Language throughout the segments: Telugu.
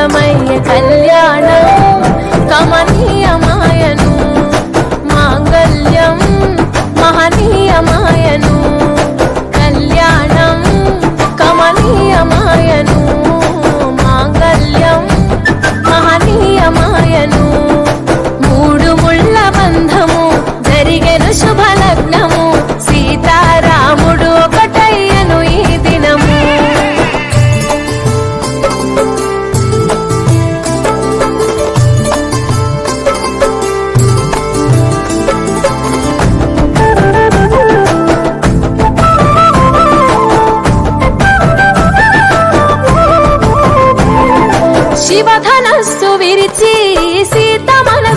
లేకమయ్య కళ్యాణ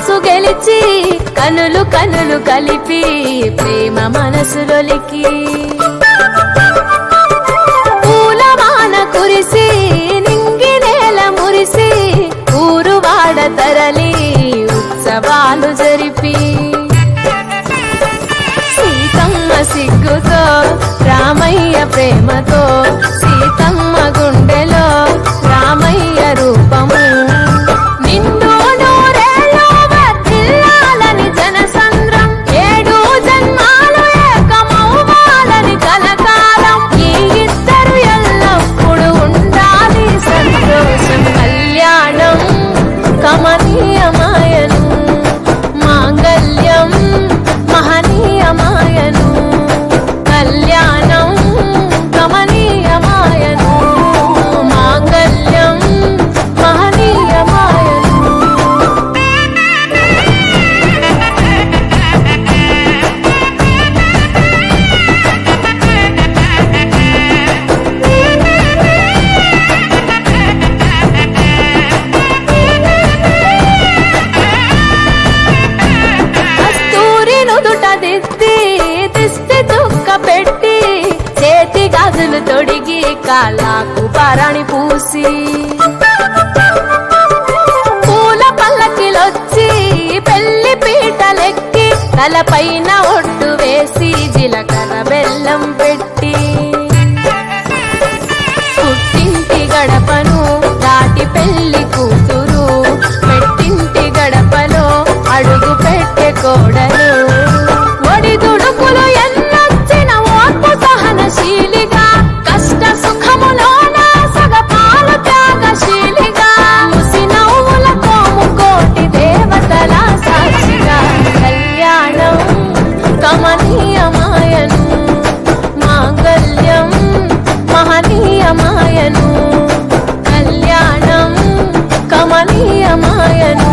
మనసు గెలిచి కనులు కనులు కలిపి ప్రేమ మనసులొలికి పూలమాన కురిసి నింగి నేల మురిసి ఊరు వాడ తరలి ఉత్సవాలు జరిపి. సీతమ్మ సిగ్గుతో రామయ్య ప్రేమ కమనీయమాయను మాంగళ్యం తొడిగి పరణి పూసి పూల పల్లకిలొచ్చి పెళ్ళి పీటలెక్కి తలపైన ఒట్టు వేసి జీలకర్ర బెల్లం పెట్టి కమనీయమాయను మాంగళ్యం మహనీయమాయను కళ్యాణం కమనీయమాయను.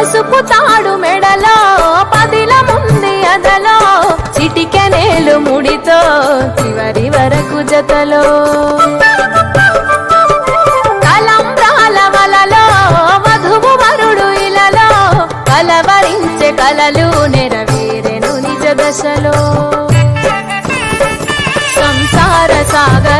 పసుపు తాడు మెడలో పదిల ముంది అదలో చిటికెనేలు ముడితో చివరి వరకు జతలో. కలంబ్రాల వలలో వధువు వరుడు ఇలలో కలవరించే కలలు నెరవేరెను నిజ దశలో. సంసార సాగర